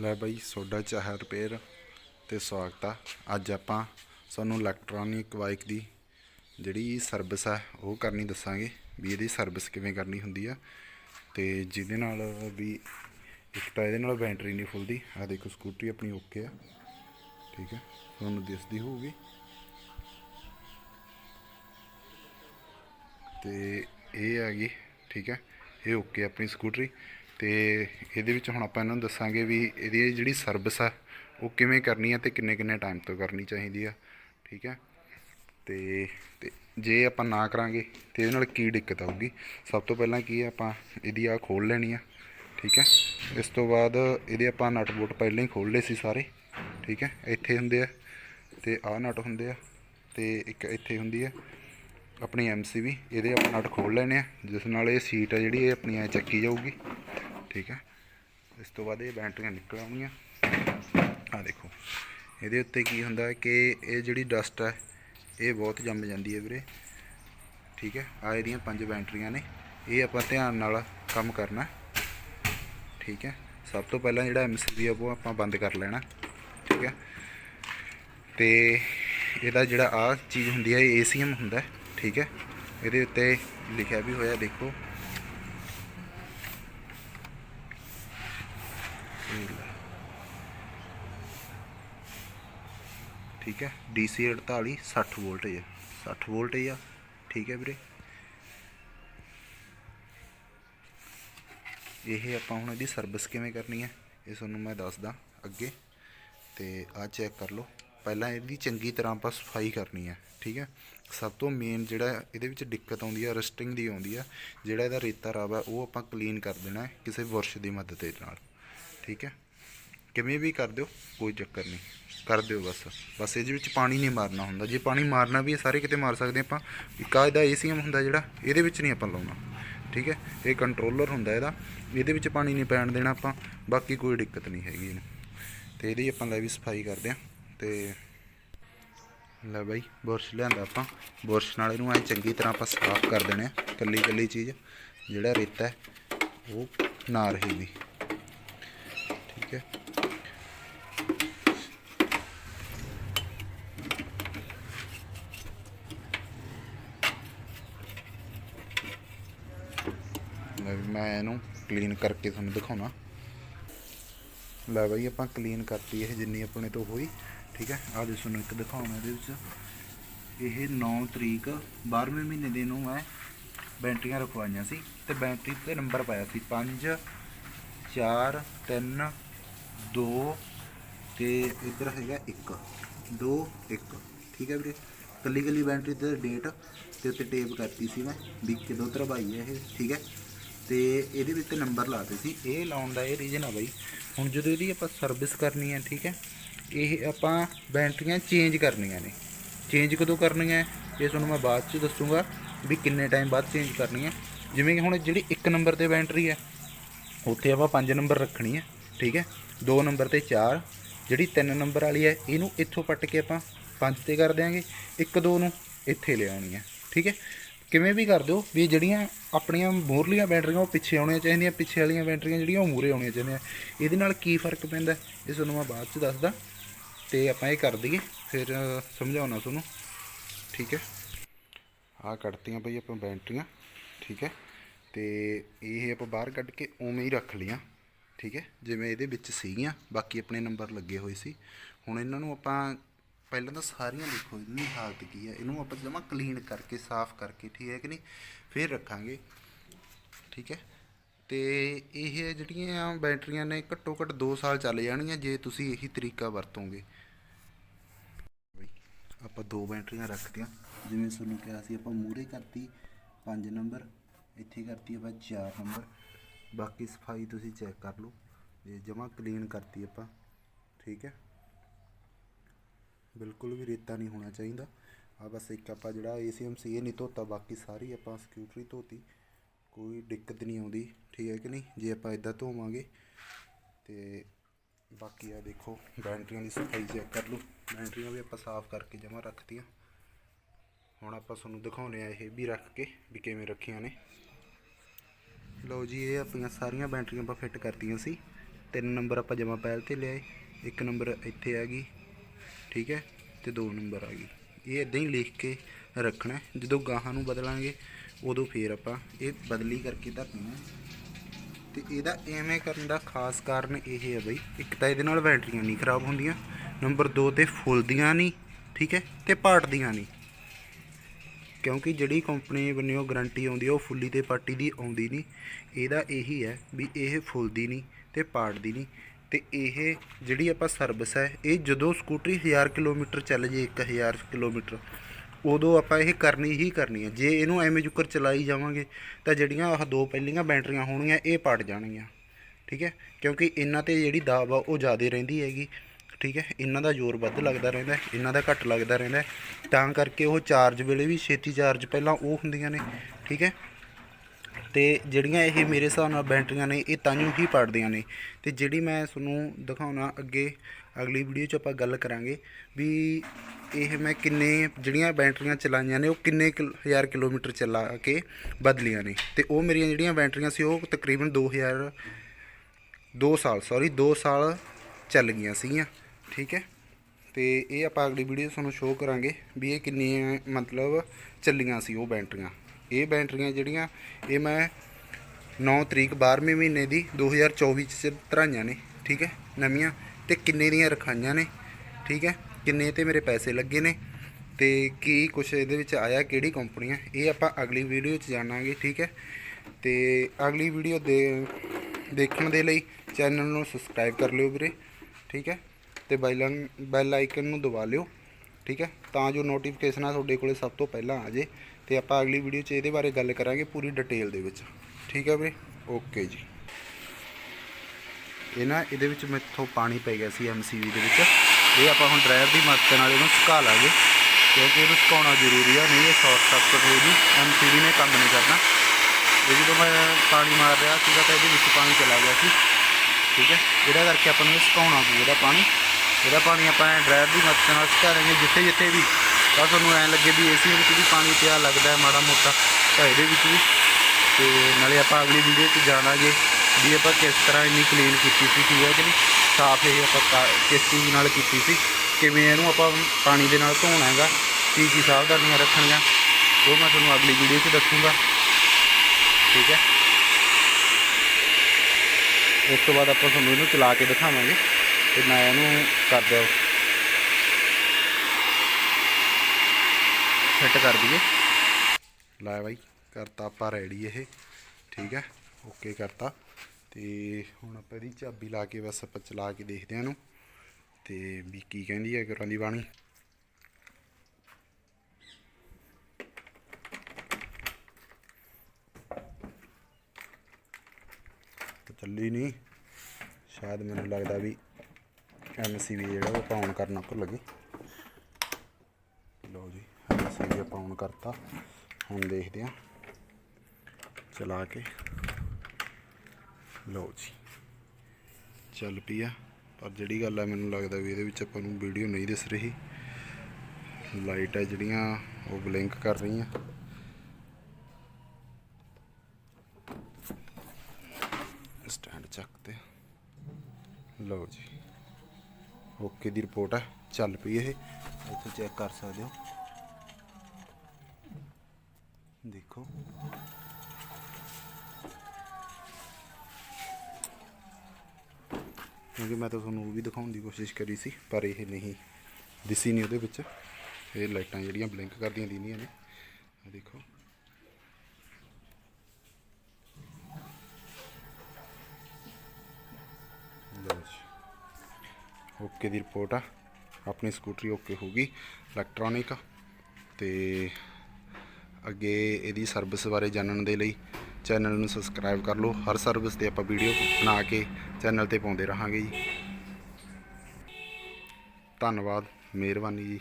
ਲੈ ਬਾਈ, ਸੋਡਾ ਚਾਹ ਰਿਪੇਅਰ ਤੇ ਸਵਾਗਤ ਆ। ਅੱਜ ਆਪਾਂ ਸਾਨੂੰ ਇਲੈਕਟ੍ਰੋਨਿਕ ਬਾਈਕ ਦੀ ਜਿਹੜੀ ਸਰਵਿਸ ਆ, ਉਹ ਕਰਨੀ ਦੱਸਾਂਗੇ ਵੀ ਇਹਦੀ ਸਰਵਿਸ ਕਿਵੇਂ ਕਰਨੀ ਹੁੰਦੀ ਆ ਤੇ ਜਿਹਦੇ ਨਾਲ ਵੀ ਇੱਕ ਤਾਂ ਇਹਦੇ ਨਾਲ ਬੈਟਰੀ ਨਹੀਂ ਫੁੱਲਦੀ। ਆ ਦੇਖੋ ਸਕੂਟਰੀ ਆਪਣੀ ਓਕੇ ਆ। ਠੀਕ ਹੈ ਤੁਹਾਨੂੰ ਦਿਸਦੀ ਹੋਊਗੀ। ਤੇ ਇਹ ਹੈਗੀ, ਠੀਕ ਹੈ ਇਹ ਓਕੇ ਆਪਣੀ ਸਕੂਟਰੀ ਤੇ ਇਹਦੇ ਵਿੱਚ ਹੁਣ ਆਪਾਂ ਇਹਨਾਂ ਨੂੰ ਦੱਸਾਂਗੇ ਵੀ ਇਹਦੀ ਜਿਹੜੀ ਸਰਵਿਸ ਆ, ਉਹ ਕਿਵੇਂ ਕਰਨੀ ਆ ਤੇ ਕਿੰਨੇ ਕਿੰਨੇ ਟਾਈਮ ਤੋਂ ਕਰਨੀ ਚਾਹੀਦੀ ਆ, ਠੀਕ ਹੈ ਤੇ ਜੇ ਆਪਾਂ ਨਾ ਕਰਾਂਗੇ ਤੇ ਇਹਦੇ ਨਾਲ ਕੀ ਦਿੱਕਤ ਆਊਗੀ? ਸਭ ਤੋਂ ਪਹਿਲਾਂ ਕੀ ਹੈ ਆਪਾਂ ਇਹਦੀ ਆ ਖੋਲ ਲੈਣੀ ਆ, ਠੀਕ ਹੈ ਇਸ ਤੋਂ ਬਾਅਦ ਇਹਦੇ ਆਪਾਂ ਨਟ ਬੋਟ ਪਹਿਲਾਂ ਹੀ ਖੋਲ ਲਏ ਸੀ ਸਾਰੇ, ਠੀਕ ਹੈ ਇੱਥੇ ਹੁੰਦੇ ਆ, ਤੇ ਆਹ ਨਟ ਹੁੰਦੇ ਆ, ਤੇ ਇੱਕ ਇੱਥੇ ਹੁੰਦੀ ਆ, ਆਪਣੀ ਐਮਸੀਬੀ ਇਹਦੇ ਆਪਾਂ ਨਟ ਖੋਲ ਲੈਣੇ ਆ, ਜਿਸ ਨਾਲ ਇਹ ਸੀਟ ਆ ਜਿਹੜੀ, ਇਹ ਆਪਣੀ ਐ ਚੱਕੀ ਜਾਊਗੀ ਠੀਕ ਹੈ। ਇਸ ਤੋਂ ਬਾਅਦ ਇਹ ਬੈਟਰੀਆਂ ਨਿਕਲ ਆਉਣਗੀਆਂ ਆ ਦੇਖੋ। ਇਹਦੇ ਉੱਤੇ ਕੀ ਹੁੰਦਾ ਹੈ ਕਿ ਇਹ ਜਿਹੜੀ ਡਸਟ ਹੈ, ਇਹ ਬਹੁਤ ਜੰਮ ਜਾਂਦੀ ਹੈ ਵੀਰੇ। ਠੀਕ ਹੈ। ਆ ਇਹਦੀਆਂ ਪੰਜ ਬੈਟਰੀਆਂ ਨੇ। ਇਹ ਆਪਾਂ ਧਿਆਨ ਨਾਲ ਕੰਮ ਕਰਨਾ ਠੀਕ ਹੈ। ਸਭ ਤੋਂ ਪਹਿਲਾਂ ਜਿਹੜਾ ਐਮਸੀਬੀ ਆ, ਉਹ ਆਪਾਂ ਬੰਦ ਕਰ ਲੈਣਾ। ਠੀਕ ਹੈ। ਤੇ ਇਹਦਾ ਜਿਹੜਾ ਆ ਚੀਜ਼ ਹੁੰਦੀ ਹੈ, ਇਹ ਏਸੀਐਮ ਹੁੰਦਾ ਠੀਕ ਹੈ। ਇਹਦੇ ਉੱਤੇ ਲਿਖਿਆ ਵੀ ਹੋਇਆ, ਦੇਖੋ ਇਹ ਲੈ। ਠੀਕ ਹੈ DC 48 60 ਵੋਲਟੇਜ 60 ਵੋਲਟੇਜ ਆ। ਠੀਕ ਹੈ ਵੀਰੇ। ਇਹ ਆਪਾਂ ਹੁਣ ਇਹਦੀ ਸਰਵਿਸ ਕਿਵੇਂ ਕਰਨੀ ਹੈ, ਇਹ ਤੁਹਾਨੂੰ ਮੈਂ ਦੱਸਦਾ ਅੱਗੇ। ਤੇ ਆ ਚੈੱਕ ਕਰ ਲਓ। ਪਹਿਲਾਂ ਇਹਦੀ ਚੰਗੀ ਤਰ੍ਹਾਂ ਆਪਾਂ ਸਫ਼ਾਈ ਕਰਨੀ ਹੈ। ਠੀਕ ਹੈ। ਸਭ ਤੋਂ ਮੇਨ ਜਿਹੜਾ ਇਹਦੇ ਵਿੱਚ ਦਿੱਕਤ ਆਉਂਦੀ ਹੈ, ਰਸਟਿੰਗ ਦੀ ਆਉਂਦੀ ਹੈ, ਜਿਹੜਾ ਇਹਦਾ ਰੇਤਾ ਰਬ ਹੈ, ਉਹ ਆਪਾਂ ਕਲੀਨ ਕਰ ਦੇਣਾ ਹੈ ਕਿਸੇ ਬੁਰਸ਼ ਦੀ ਮਦਦ ਦੇ ਨਾਲ। ਠੀਕ ਹੈ? ਕਿਵੇਂ ਵੀ ਕਰ ਦਿਓ ਕੋਈ ਚੱਕਰ ਨਹੀਂ। ਕਰ ਦਿਓ ਬਸ। ਬਸ ਇਹਦੇ ਵਿੱਚ ਪਾਣੀ ਨਹੀਂ ਮਾਰਨਾ ਹੁੰਦਾ। ਜੇ ਪਾਣੀ ਮਾਰਨਾ ਵੀ ਹੈ ਸਾਰੇ ਕਿਤੇ ਮਾਰ ਸਕਦੇ ਆਪਾਂ। ਇੱਕ ਆ ਇਹਦਾ ਏਸੀਐਮ ਹੁੰਦਾ ਜਿਹੜਾ ਇਹਦੇ ਵਿੱਚ ਨਹੀਂ ਆਪਾਂ ਲਾਉਣਾ। ਠੀਕ ਹੈ? ਇਹ ਕੰਟਰੋਲਰ ਹੁੰਦਾ ਇਹਦਾ। ਇਹਦੇ ਵਿੱਚ ਪਾਣੀ ਨਹੀਂ ਪੈਣ ਦੇਣਾ ਆਪਾਂ। ਬਾਕੀ ਕੋਈ ਦਿੱਕਤ ਨਹੀਂ ਹੈਗੀ ਇਹਨੂੰ। ਤੇ ਇਹਦੀ ਆਪਾਂ ਲੈ ਵੀ ਸਫ਼ਾਈ ਕਰਦੇ ਹਾਂ। ਤੇ ਲੈ ਬਾਈ ਬੁਰਸ਼ ਲਿਆਂਦਾ ਆਪਾਂ। ਬੁਰਸ਼ ਨਾਲ ਇਹਨੂੰ ਐ ਚੰਗੀ ਤਰ੍ਹਾਂ ਆਪਾਂ ਸਾਫ਼ ਕਰ ਦੇਣਾ ਹੈ, ਕੱਲੀ ਕੱਲੀ ਚੀਜ਼ ਜਿਹੜਾ ਰੇਤਾ ਹੈ ਉਹ ਨਾ ਰਹੇਗੀ ਵੀ ਠੀਕ ਹੈ ਲੈ ਵੀ ਮੈਂ ਇਹਨੂੰ ਕਲੀਨ ਕਰਕੇ ਤੁਹਾਨੂੰ ਦਿਖਾਉਣਾ। ਲੈ ਬਈ, ਆਪਾਂ ਕਲੀਨ ਕਰਤੀ ਇਹ ਜਿੰਨੀ ਆਪਣੇ ਤੋਂ ਹੋਈ, ਠੀਕ ਹੈ? ਆ ਦੇਖੋ ਤੁਹਾਨੂੰ ਇੱਕ ਦਿਖਾਉਣਾ ਇਹਦੇ ਵਿੱਚ। ਇਹ 9 ਤਰੀਕ 12ਵੇਂ ਮਹੀਨੇ ਦੇ ਨੂੰ ਮੈਂ ਬੈਟਰੀਆਂ ਰਖਵਾਈਆਂ ਸੀ ਤੇ ਬੈਟਰੀ ਤੇ ਨੰਬਰ ਪਾਇਆ ਸੀ 5 4 3 2 ਤੇ ਇੱਧਰ ਹੈਗਾ 1 2 1 ਠੀਕ ਹੈ ਵੀਰੇ? ਕੱਲੀ ਕੱਲੀ ਬੈਟਰੀ ਤੇ ਡੇਟ ਤੇ ਉੱਤੇ ਟੇਪ ਕਰਤੀ ਸੀ ਮੈਂ, ਵੀ ਕਿਦੋਂ ਤਰਵਾਈ ਹੈ ਇਹ, ਠੀਕ ਹੈ? ਤੇ ਇਹਦੇ ਵਿੱਚ ਨੰਬਰ ਲਾਤੇ ਸੀ। ਇਹ ਲਾਉਣ ਦਾ ਇਹ ਰੀਜਨ ਆ ਬਾਈ। ਹੁਣ ਜਦੋਂ ਇਹਦੀ ਆਪਾਂ ਸਰਵਿਸ ਕਰਨੀ ਹੈ ਠੀਕ ਹੈ, ਇਹ ਆਪਾਂ ਬੈਟਰੀਆਂ ਚੇਂਜ ਕਰਨੀਆਂ ਨੇ। ਚੇਂਜ ਕਦੋਂ ਕਰਨੀਆਂ? ਇਹ ਤੁਹਾਨੂੰ ਮੈਂ ਬਾਅਦ ਚ ਦੱਸੂਗਾ ਵੀ ਕਿੰਨੇ ਟਾਈਮ ਬਾਅਦ ਚੇਂਜ ਕਰਨੀ ਹੈ ਜਿਵੇਂ ਕਿ ਹੁਣ ਜਿਹੜੀ 1 ਨੰਬਰ ਤੇ ਬੈਟਰੀ ਹੈ ਉੱਥੇ ਆਪਾਂ 5 ਨੰਬਰ ਰੱਖਣੀ ਹੈ ਠੀਕ ਹੈ 2 ਨੰਬਰ ਤੇ 4 ਜਿਹੜੀ 3 ਨੰਬਰ ਵਾਲੀ ਹੈ ਇਹਨੂੰ ਇੱਥੋਂ ਪੱਟ ਕੇ ਆਪਾਂ 5 ਤੇ ਕਰ ਦਿਆਂਗੇ 1 2 ਨੂੰ ਇੱਥੇ ਲਿਆਉਣੀ ਹੈ ਠੀਕ ਹੈ। ਕਿਵੇਂ ਵੀ ਕਰ ਦਿਓ ਵੀ ਜਿਹੜੀਆਂ ਆਪਣੀਆਂ ਮੋਹਰਲੀਆਂ ਬੈਟਰੀਆਂ ਉਹ ਪਿੱਛੇ ਆਉਣੀਆਂ ਚਾਹੀਦੀਆਂ, ਪਿੱਛੇ ਵਾਲੀਆਂ ਬੈਟਰੀਆਂ ਜਿਹੜੀਆਂ ਉਹ ਮੂਰੇ ਆਉਣੀਆਂ ਚਾਹੀਦੀਆਂ। ਇਹਦੇ ਨਾਲ ਕੀ ਫ਼ਰਕ ਪੈਂਦਾ ਇਹ ਤੁਹਾਨੂੰ ਮੈਂ ਬਾਅਦ ਚ ਦੱਸਦਾ ਤੇ ਆਪਾਂ ਇਹ ਕਰ ਦਈਏ, ਫਿਰ ਸਮਝਾਉਣਾ ਤੁਹਾਨੂੰ। ਠੀਕ ਹੈ? ਆਹ ਕੱਢਤੀਆਂ ਬਈ ਆਪਾਂ ਬੈਟਰੀਆਂ, ਠੀਕ ਹੈ? ਤੇ ਇਹ ਆਪਾਂ ਬਾਹਰ ਕੱਢ ਕੇ ਉਵੇਂ ਹੀ ਰੱਖ ਲਈਆਂ, ਠੀਕ ਹੈ? ਜਿਵੇਂ ਇਹਦੇ ਵਿੱਚ ਸੀਗੀਆਂ, ਬਾਕੀ ਆਪਣੇ ਨੰਬਰ ਲੱਗੇ ਹੋਏ ਸੀ। ਹੁਣ ਇਹਨਾਂ ਨੂੰ ਆਪਾਂ ਪਹਿਲਾਂ ਤਾਂ ਸਾਰੀਆਂ ਦੇਖੋ ਇਹਦੀ ਹਾਲਤ ਕੀ ਹੈ ਇਹਨੂੰ ਆਪਾਂ ਜਮਾ ਕਲੀਨ ਕਰਕੇ, ਸਾਫ਼ ਕਰਕੇ, ਠੀਕ ਹੈ ਕਿ ਨਹੀਂ? ਫਿਰ ਰੱਖਾਂਗੇ, ਠੀਕ ਹੈ? ਤੇ ਇਹ ਜਿਹੜੀਆਂ ਬੈਟਰੀਆਂ ਨੇ, ਘੱਟੋ ਘੱਟ 2 ਸਾਲ ਚੱਲ ਜਾਣਗੀਆਂ, ਜੇ ਤੁਸੀਂ ਇਹੀ ਤਰੀਕਾ ਵਰਤੋਗੇ। ਆਪਾਂ ਦੋ ਬੈਟਰੀਆਂ ਰੱਖਤੀਆਂ ਜਿਵੇਂ ਤੁਹਾਨੂੰ ਕਿਹਾ ਸੀ, ਆਪਾਂ ਮੂਰੇ ਕਰਤੀ 5 ਨੰਬਰ, ਇੱਥੇ ਕਰਤੀ ਆਪਾਂ 4 ਨੰਬਰ। ਬਾਕੀ ਸਫ਼ਾਈ ਤੁਸੀਂ ਚੈੱਕ ਕਰ ਲਓ ਜੇ ਜਮਾ ਕਲੀਨ ਕਰਤੀ ਆਪਾਂ, ਠੀਕ ਹੈ? ਬਿਲਕੁਲ ਵੀ ਰੇਤਾ ਨਹੀਂ ਹੋਣਾ ਚਾਹੀਦਾ। ਆ ਬਸ ਇੱਕ ਆਪਾਂ ਜਿਹੜਾ ਏਸੀਐਮ ਸੀ, ਇਹ ਨਹੀਂ ਧੋਤਾ, ਬਾਕੀ ਸਾਰੀ ਆਪਾਂ ਸਿਕਿਉਰਿਟੀ ਧੋਤੀ। ਕੋਈ ਦਿੱਕਤ ਨਹੀਂ ਆਉਂਦੀ, ਠੀਕ ਹੈ ਕਿ ਨਹੀਂ? ਜੇ ਆਪਾਂ ਇਦਾਂ ਧੋਵਾਂਗੇ ਤੇ ਬਾਕੀ ਆ ਦੇਖੋ, ਬੈਟਰੀਆਂ ਦੀ ਸਫ਼ਾਈ ਚੈੱਕ ਕਰ ਲਓ। ਬੈਟਰੀਆਂ ਵੀ ਆਪਾਂ ਸਾਫ਼ ਕਰਕੇ ਜਮਾ ਰੱਖਤੀਆਂ। ਹੁਣ ਆਪਾਂ ਤੁਹਾਨੂੰ ਦਿਖਾਉਣੇ ਆ ਇਹ ਵੀ ਰੱਖ ਕੇ ਵੀ ਕਿਵੇਂ ਰੱਖੀਆਂ ਨੇ। ਲਓ ਜੀ, ਇਹ ਆਪਣੀਆਂ ਸਾਰੀਆਂ ਬੈਟਰੀਆਂ ਆਪਾਂ ਫਿੱਟ ਕਰਤੀਆਂ ਸੀ। ਤਿੰਨ ਨੰਬਰ ਆਪਾਂ ਜਮਾ ਪਹਿਲ ਤੇ ਲਿਆਏ। ਇੱਕ ਨੰਬਰ ਇੱਥੇ ਆ ਗਈ। ਠੀਕ ਹੈ? ਤੇ ਦੋ ਨੰਬਰ ਆ ਗਈ ਇਹ ਇਦਾਂ ਹੀ ਲਿਖ ਕੇ ਰੱਖਣਾ ਜਦੋਂ ਗਾਹਾਂ ਨੂੰ ਬਦਲਾਂਗੇ, ਉਦੋਂ ਫੇਰ ਆਪਾਂ ਇਹ ਬਦਲੀ ਕਰਕੇ ਧਰਨਾ ਹੈ। ਤੇ ਇਹਦਾ ਐਵੇਂ ਕਰਨ ਦਾ ਖਾਸ ਕਾਰਨ ਇਹ ਹੈ ਬਈ, ਇੱਕ ਤਾਂ ਇਹਦੇ ਨਾਲ ਬੈਟਰੀਆਂ ਨਹੀਂ ਖਰਾਬ ਹੁੰਦੀਆਂ। ਨੰਬਰ 2 ਤੇ ਫੁੱਲਦੀਆਂ ਨਹੀਂ, ਠੀਕ ਹੈ? ਤੇ ਪਾਟਦੀਆਂ ਨਹੀਂ। ਕਿਉਂਕਿ ਜਿਹੜੀ ਕੰਪਨੀ ਵੱਲੋਂ ਗਾਰੰਟੀ ਆਉਂਦੀ ਹੈ, ਉਹ ਫੁੱਲੀ ਤੇ ਪਾਟੀ ਦੀ ਆਉਂਦੀ ਨਹੀਂ। ਇਹਦਾ ਇਹੀ ਹੈ ਵੀ ਇਹ ਫੁੱਲਦੀ ਨਹੀਂ ਤੇ ਪਾਟਦੀ ਨਹੀਂ। ਅਤੇ ਇਹ ਜਿਹੜੀ ਆਪਾਂ ਸਰਵਿਸ ਹੈ, ਇਹ ਜਦੋਂ ਸਕੂਟਰੀ 1000 ਕਿਲੋਮੀਟਰ ਚੱਲ ਜੇ 1000 ਕਿਲੋਮੀਟਰ, ਉਦੋਂ ਆਪਾਂ ਇਹ ਕਰਨੀ ਹੀ ਕਰਨੀ ਹੈ। ਜੇ ਇਹਨੂੰ ਐਵੇਂ ਜੁਕਰ ਚਲਾਈ ਜਾਵਾਂਗੇ, ਤਾਂ ਜਿਹੜੀਆਂ ਆਹ ਦੋ ਪਹਿਲੀਆਂ ਬੈਟਰੀਆਂ ਹੋਣਗੀਆਂ, ਇਹ ਪਟ ਜਾਣਗੀਆਂ। ਠੀਕ ਹੈ? ਕਿਉਂਕਿ ਇਹਨਾਂ ਤੇ ਜਿਹੜੀ ਦਾਬ ਆ, ਉਹ ਜ਼ਿਆਦਾ ਰਹਿੰਦੀ ਹੈਗੀ। ਠੀਕ ਹੈ? ਇਹਨਾਂ ਦਾ ਜ਼ੋਰ ਵੱਧ ਲੱਗਦਾ ਰਹਿੰਦਾ ਇਹਨਾਂ ਦਾ ਘੱਟ ਲੱਗਦਾ ਰਹਿੰਦਾ ਤਾਂ ਕਰਕੇ ਉਹ ਚਾਰਜ ਵੇਲੇ ਵੀ ਛੇਤੀ ਚਾਰਜ ਪਹਿਲਾਂ ਉਹ ਹੁੰਦੀਆਂ ਨੇ। ਠੀਕ ਹੈ? ਤੇ ਜਿਹੜੀਆਂ ਇਹ ਮੇਰੇ ਹਿਸਾਬ ਨਾਲ ਬੈਟਰੀਆਂ ਨੇ, ਇਹ ਤਾਂਹੀਓ ਹੀ ਪੜਦੀਆਂ ਨੇ। ਤੇ ਜਿਹੜੀ ਮੈਂ ਤੁਹਾਨੂੰ ਦਿਖਾਉਣਾ ਅੱਗੇ, ਅਗਲੀ ਵੀਡੀਓ 'ਚ ਆਪਾਂ ਗੱਲ ਕਰਾਂਗੇ ਵੀ ਇਹ ਮੈਂ ਕਿੰਨੇ, ਜਿਹੜੀਆਂ ਬੈਟਰੀਆਂ ਚਲਾਈਆਂ ਨੇ, ਉਹ ਕਿੰਨੇ ਕਿਲ- ਹਜ਼ਾਰ ਕਿਲੋਮੀਟਰ ਚਲਾ ਕੇ ਬਦਲੀਆਂ ਨੇ। ਤੇ ਉਹ ਮੇਰੀਆਂ ਜਿਹੜੀਆਂ ਬੈਟਰੀਆਂ ਸੀ, ਉਹ ਤਕਰੀਬਨ 2000 2 ਸਾਲ ਸੌਰੀ 2 ਸਾਲ ਚੱਲ ਗਈਆਂ ਸੀਗੀਆਂ, ਠੀਕ ਹੈ? ਤੇ ਇਹ ਆਪਾਂ ਅਗਲੀ ਵੀਡੀਓ 'ਚ ਤੁਹਾਨੂੰ ਸ਼ੋਅ ਕਰਾਂਗੇ ਵੀ ਇਹ ਕਿੰਨੀਆਂ ਮਤਲਬ ਚੱਲੀਆਂ ਸੀ ਉਹ ਬੈਟਰੀਆਂ। ਇਹ ਬੈਟਰੀਆਂ ਜਿਹੜੀਆਂ, ਇਹ ਮੈਂ 9 ਤਰੀਕ 12ਵੇਂ ਮਹੀਨੇ ਦੀ 2024 ਚ ਧਰਾਈਆਂ ਨੇ, ਠੀਕ ਹੈ, ਨਵੀਆਂ ਤੇ ਕਿੰਨੇ ਦੀਆਂ ਰਖਾਈਆਂ ਨੇ, ਠੀਕ ਹੈ, ਕਿੰਨੇ ਤੇ ਮੇਰੇ ਪੈਸੇ ਲੱਗੇ ਨੇ ਤੇ ਕੀ ਕੁਛ ਇਹਦੇ ਵਿੱਚ ਆਇਆ, ਕਿਹੜੀ ਕੰਪਨੀ ਹੈ ਇਹ ਆਪਾਂ ਅਗਲੀ ਵੀਡੀਓ 'ਚ ਜਾਣਾਂਗੇ, ਠੀਕ ਹੈ। ਤੇ ਅਗਲੀ ਵੀਡੀਓ ਦੇ, ਦੇਖਣ ਦੇ ਲਈ ਚੈਨਲ ਨੂੰ ਸਬਸਕ੍ਰਾਈਬ ਕਰ ਲਿਓ ਵੀਰੇ, ਠੀਕ ਹੈ, ਤੇ ਬੈਲਨ ਬੈਲ ਆਈਕਨ ਨੂੰ ਦਬਾ ਲਿਓ, ਠੀਕ ਹੈ, ਤਾਂ ਜੋ ਨੋਟੀਫਿਕੇਸ਼ਨਾਂ ਤੁਹਾਡੇ ਕੋਲੇ ਸਭ ਤੋਂ ਪਹਿਲਾਂ ਆ ਜੇ ਤੇ ਆਪਾਂ ਅਗਲੀ ਵੀਡੀਓ 'ਚ ਇਹਦੇ ਬਾਰੇ ਗੱਲ ਕਰਾਂਗੇ ਪੂਰੀ ਡਿਟੇਲ ਦੇ ਵਿੱਚ। ਠੀਕ ਹੈ ਵੀਰੇ ਓਕੇ ਜੀ। ਇਹ ਨਾ ਇਹਦੇ ਵਿੱਚ ਮੈਥੋਂ ਪਾਣੀ ਪੈ ਗਿਆ ਸੀ ਐਮਸੀਵੀ ਦੇ ਵਿੱਚ। ਇਹ ਆਪਾਂ ਹੁਣ ਡਰਾਈਵਰ ਦੀ ਮਦਦ ਨਾਲ ਇਹਨੂੰ ਸੁਕਾ ਲਾਂਗੇ। ਕਿਉਂਕਿ ਇਹਨੂੰ ਸੁਕਾਉਣਾ ਜ਼ਰੂਰੀ ਆ, ਨਹੀਂ ਇਹ ਸ਼ਾਰਟ ਸਰਕਟ ਹੋ ਜੀ ਐਮਸੀਵੀ ਨੇ ਕੰਮ ਨਹੀਂ ਕਰਨਾ। ਇਹ ਜਦੋਂ ਮੈਂ ਪਾਣੀ ਮਾਰ ਰਿਹਾ ਸੀਗਾ ਤਾਂ ਇਹਦੇ ਵਿੱਚ ਪਾਣੀ ਚਲਾ ਗਿਆ ਸੀ। ਠੀਕ ਹੈ ਇਹਦਾ ਕਰਕੇ ਆਪਾਂ ਨੂੰ ਇਹ ਸੁਕਾਉਣਾ ਪਊ, ਇਹਦਾ ਪਾਣੀ। ਇਹਦਾ ਪਾਣੀ ਆਪਾਂ ਡਰਾਈਵਰ ਦੀ ਮਦਦ ਨਾਲ ਸੁਕਾ ਲਾਂਗੇ ਜਿੱਥੇ ਜਿੱਥੇ ਵੀ। ਤਾਂ ਤੁਹਾਨੂੰ ਐਂ ਲੱਗੇ ਵੀ ਏਸੀ ਵਿੱਚ ਵੀ ਪਾਣੀ ਪਿਆ ਲੱਗਦਾ ਹੈ, ਮਾੜਾ ਮੋਟਾ ਤਾਂ ਇਹਦੇ ਵਿੱਚ ਵੀ। ਤੇ ਨਾਲੇ ਆਪਾਂ ਅਗਲੀ ਵੀਡੀਓ 'ਚ ਜਾਣਾਂਗੇ ਵੀ ਆਪਾਂ ਕਿਸ ਤਰ੍ਹਾਂ ਇੰਨੀ ਕਲੀਨ ਕੀਤੀ ਸੀ, ਠੀਕ ਹੈ ਕਿ ਨਹੀਂ? ਸਾਫ਼ ਇਹ ਆਪਾਂ ਕਾ- ਕਿਸ ਚੀਜ਼ ਨਾਲ ਕੀਤੀ ਸੀ, ਕਿਵੇਂ ਇਹਨੂੰ ਆਪਾਂ ਪਾਣੀ ਦੇ ਨਾਲ ਧੋਣਾ ਹੈਗਾ, ਕੀ ਕੀ ਸਾਵਧਾਨੀਆਂ ਰੱਖਣੀਆਂ, ਉਹ ਮੈਂ ਤੁਹਾਨੂੰ ਅਗਲੀ ਵੀਡੀਓ 'ਚ ਦੱਸੂਗਾ। ਠੀਕ ਹੈ? ਉਸ ਤੋਂ ਬਾਅਦ ਆਪਾਂ ਤੁਹਾਨੂੰ ਇਹਨੂੰ ਚਲਾ ਕੇ ਦਿਖਾਵਾਂਗੇ ਤੇ ਮੈਂ ਇਹਨੂੰ ਕਰ ਦਿਓ ਫਿੱਟ ਕਰ ਦਈਏ। ਲੈ ਬਾਈ, ਕਰਤਾ ਆਪਾਂ ਰੈਡੀ ਇਹ, ਠੀਕ ਹੈ? ਓਕੇ ਕਰਤਾ। ਤੇ ਹੁਣ ਆਪਾਂ ਇਹਦੀ ਚਾਬੀ ਲਾ ਕੇ ਬਸ ਆਪਾਂ ਚਲਾ ਕੇ ਦੇਖਦੇ ਹਾਂ ਇਹਨੂੰ। ਤੇ ਵੀ ਕੀ ਕਹਿੰਦੀ ਹੈ ਘਰਾਂ ਦੀ ਬਾਣੀ। ਚੱਲੀ ਨਹੀਂ। ਸ਼ਾਇਦ ਮੈਨੂੰ ਲੱਗਦਾ ਵੀ ਐਮਸੀਬੀ ਜਿਹੜਾ ਉਹ ਆਪਾਂ ਔਨ ਕਰਨਾ ਭੁੱਲ ਗਏ ਲਓ ਜੀ ਐਮਸੀਬੀ ਆਪਾਂ ਔਨ ਕਰਤਾ। ਹੁਣ ਦੇਖਦੇ ਹਾਂ। ਚਲਾ ਕੇ। ਲਓ ਜੀ। ਚੱਲ ਪਈ ਆ। ਪਰ ਜਿਹੜੀ ਗੱਲ ਆ, ਮੈਨੂੰ ਲੱਗਦਾ ਵੀ ਇਹਦੇ ਵਿੱਚ ਆਪਾਂ ਨੂੰ ਵੀਡੀਓ ਨਹੀਂ ਦਿਸ ਰਹੀ। ਲਾਈਟ ਹੈ ਜਿਹੜੀਆਂ, ਉਹ ਬਲਿੰਕ ਕਰ ਰਹੀਆਂ। ਸਟੈਂਡ ਚੱਕਦੇ ਲਓ ਜੀ। ਓਕੇ ਦੀ ਰਿਪੋਰਟ ਹੈ ਚੱਲ ਪਈ ਇਹ। ਇੱਥੇ ਚੈੱਕ ਕਰ ਸਕਦੇ ਹੋ। ਦੇਖੋ। ਕਿਉਂਕਿ ਮੈਂ ਤਾਂ ਤੁਹਾਨੂੰ ਉਹ ਵੀ ਦਿਖਾਉਣ ਦੀ ਕੋਸ਼ਿਸ਼ ਕਰੀ ਸੀ, ਪਰ ਇਹ ਨਹੀਂ। ਦਿਸੀ ਨਹੀਂ ਉਹਦੇ ਵਿੱਚ। ਇਹ ਲਾਈਟਾਂ ਜਿਹੜੀਆਂ ਬਲਿੰਕ ਕਰਦੀਆਂ ਦਿੰਦੀਆਂ ਨੇ। ਆ ਦੇਖੋ। ਓਕੇ ਦੀ ਰਿਪੋਰਟ ਆ। ਆਪਣੀ ਸਕੂਟਰੀ ਓਕੇ ਹੋ ਗਈ। ਇਲੈਕਟ੍ਰੋਨਿਕ ਤੇ ਅੱਗੇ ਇਹਦੀ ਸਰਵਿਸ ਬਾਰੇ ਜਾਣਨ ਦੇ ਲਈ ਚੈਨਲ ਨੂੰ ਸਬਸਕ੍ਰਾਈਬ ਕਰ ਲਓ। ਹਰ ਸਰਵਿਸ ਤੇ ਆਪਾਂ ਵੀਡੀਓ ਬਣਾ ਕੇ ਚੈਨਲ ਤੇ ਪਾਉਂਦੇ ਰਹਾਂਗੇ ਜੀ। ਧੰਨਵਾਦ, ਮਿਹਰਬਾਨੀ ਜੀ।